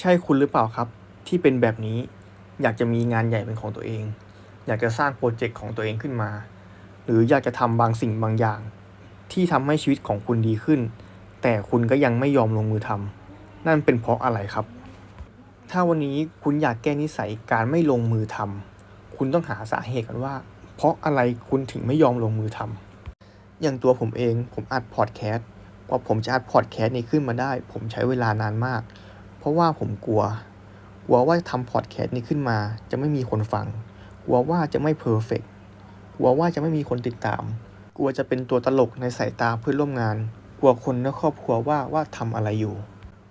ใช่คุณหรือเปล่าครับ ที่เป็นแบบนี้อยากจะมีงานใหญ่เป็นของตัวเอง อยากจะสร้างโปรเจกต์ของตัวเองขึ้นมา หรืออยากจะทำบางสิ่งบางอย่าง ที่ทำให้ชีวิตของคุณดีขึ้น แต่คุณก็ยังไม่ยอมลงมือทำนั่นเป็นเพราะอะไรครับ ถ้าวันนี้คุณอยากแก้นิสัยการไม่ลงมือทำคุณต้องหาสาเหตุกันว่า เพราะอะไรคุณถึงไม่ยอมลงมือทำอย่างตัวผมเองผมอัดพอดแคสต์กว่าผมจะอัดพอดแคสต์นี้ขึ้นมาได้ ผมใช้เวลานานมาก เพราะว่าผมกลัว กลัวว่าทำพอดแคสต์นี้ขึ้นมา จะไม่มีคนฟัง กลัวว่าจะไม่เพอร์เฟกกลัวว่าจะไม่มีคนติดตาม กลัวจะเป็นตัวตลกในสายตาเพื่อนร่วมงาน กลัวคนในครอบครัวว่าว่าทำอะไรอยู่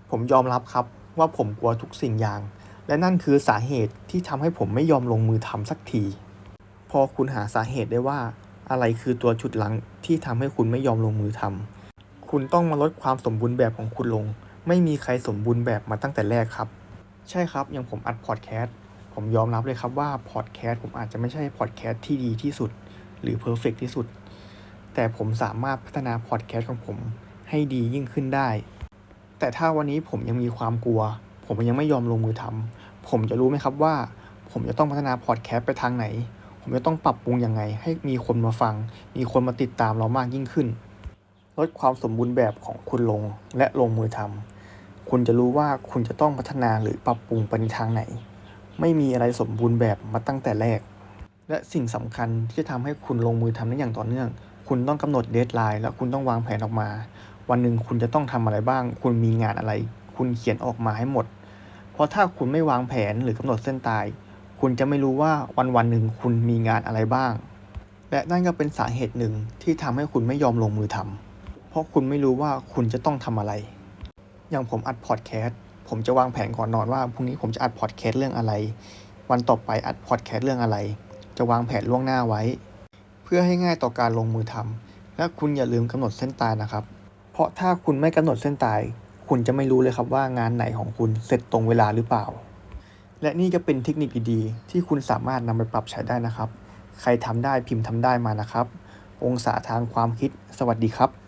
ผมยอมรับครับว่าผมกลัวทุกสิ่งอย่าง และนั่นคือสาเหตุที่ทำให้ผมไม่ยอมลงมือทำสักที พอคุณหาสาเหตุได้ว่า อะไรคือตัวชุดหลังที่ทำให้คุณไม่ยอมลงมือทำคุณต้องมาลดความสมบูรณ์แบบของคุณลง ไม่มีใครสมบูรณ์แบบมาตั้งแต่แรกครับ ใช่ครับอย่างผมอัดพอดแคสต์ผมยอมรับเลยครับว่าพอดแคสต์ผมอาจจะไม่ใช่พอดแคสต์ที่ดีที่สุด หรือเพอร์เฟกที่สุด แต่ผมสามารถพัฒนาพอดแคสต์ของผมให้ดียิ่งขึ้นได้ แต่ถ้าวันนี้ผมยังมีความกลัว ผมยังไม่ยอมลงมือทำผมจะรู้ไหมครับว่า ผมจะต้องพัฒนาพอดแคสต์ไปทางไหน ผมจะต้องปรับปรุงยังไง ให้มีคนมาฟัง มีคนมาติดตามเรามากยิ่งขึ้น ลดความสมบูรณ์แบบของคุณลงและลงมือทำ คุณจะรู้ว่าคุณจะต้องพัฒนาหรือปรับปรุงไปในทางไหน ไม่มีอะไรสมบูรณ์แบบมาตั้งแต่แรก และสิ่งสำคัญที่จะทำให้คุณลงมือทำได้อย่างต่อเนื่อง คุณต้องกำหนดเดทไลน์และคุณต้องวางแผนออกมา วันหนึ่งคุณจะต้องทำอะไรบ้าง คุณมีงานอะไร คุณเขียนออกมาให้หมด เพราะถ้าคุณไม่วางแผนหรือกำหนดเส้นตาย คุณจะไม่รู้ว่าวันวันหนึ่งคุณมีงานอะไรบ้าง และนั่นก็เป็นสาเหตุหนึ่งที่ทำให้คุณไม่ยอมลงมือทำเพราะคุณไม่รู้ว่าคุณจะต้องทำอะไร อย่างผมอัดพอดแคสต์ผมจะวางแผนก่อนนอนว่าพรุ่งนี้ผมจะอัดพอดแคสต์เรื่องอะไร วันต่อไปอัดพอดแคสต์เรื่องอะไร จะวางแผนล่วงหน้าไว้ เพื่อให้ง่ายต่อการลงมือทำและคุณอย่าลืมกำหนดเส้นตายนะครับ เพราะถ้าคุณไม่กำหนดเส้นตาย คุณจะไม่รู้เลยครับว่างานไหนของคุณเสร็จตรงเวลาหรือเปล่า และนี่ก็เป็นเทคนิคดีๆที่คุณสามารถนำไปปรับใช้ได้นะครับ ใครทำได้พิมพ์ทำได้มานะครับ องศาทางความคิด สวัสดีครับ